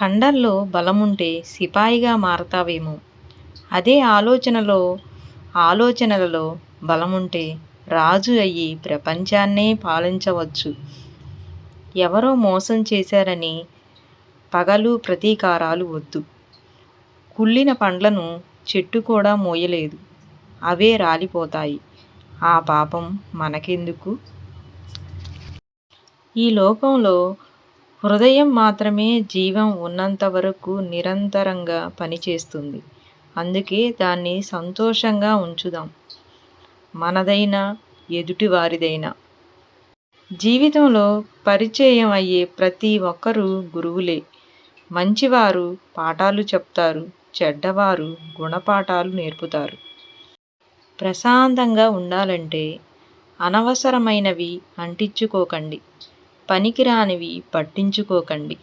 కండల్లో బలముంటే సిపాయిగా మారతావేమో. అదే ఆలోచనలో ఆలోచనలలో బలముంటే రాజు అయ్యి ప్రపంచాన్నే పాలించవచ్చు. ఎవరో మోసం చేశారని పగలు ప్రతీకారాలు వద్దు. కుళ్ళిన పండ్లను చెట్టు కూడా మోయలేదు. అవే రాలిపోతాయి. ఆ పాపం మనకెందుకు? ఈ లోకంలో హృదయం మాత్రమే జీవం ఉన్నంత వరకు నిరంతరంగా పనిచేస్తుంది. అందుకే దాన్ని సంతోషంగా ఉంచుదాం. మనదైనా ఎదుటివారిదైనా. జీవితంలో పరిచయం అయ్యే ప్రతి ఒక్కరూ గురువులే. మంచివారు పాఠాలు చెప్తారు చెడ్డవారు గుణపాఠాలు నేర్పుతారు. ప్రశాంతంగా ఉండాలంటే అనవసరమైనవి అంటించుకోకండి. పనికిరానివి పట్టించుకోకండి.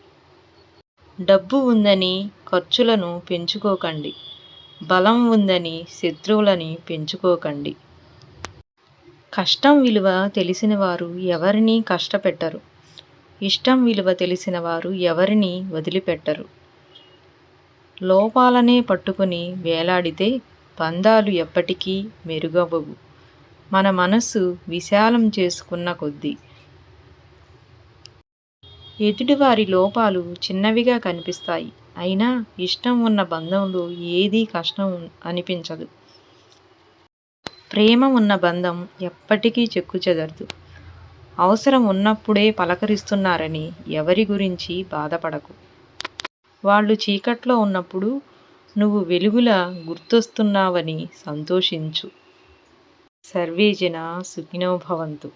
డబ్బు ఉందని ఖర్చులను పెంచుకోకండి. బలం ఉందని శత్రువులని పెంచుకోకండి. కష్టం విలువ తెలిసిన వారు ఎవరినీ కష్టపెట్టరు. ఇష్టం విలువ తెలిసిన వారు ఎవరినీ వదిలిపెట్టరు. లోపాలనే పట్టుకుని వేలాడితే బంధాలు ఎప్పటికీ మెరుగవవు మన మనసు విశాలం చేసుకున్న కొద్దీ ఎదుటివారి లోపాలు చిన్నవిగా కనిపిస్తాయి. అయినా ఇష్టం ఉన్న బంధంలో ఏదీ కష్టం అనిపించదు. ప్రేమ ఉన్న బంధం ఎప్పటికీ చెక్కుచెదరదు అవసరం ఉన్నప్పుడే పలకరిస్తున్నారని ఎవరి గురించి బాధపడకు. వాళ్ళు చీకట్లో ఉన్నప్పుడు నువ్వు వెలుగులా గుర్తొస్తున్నావని సంతోషించు. సర్వేజన సుఖినోభవంతు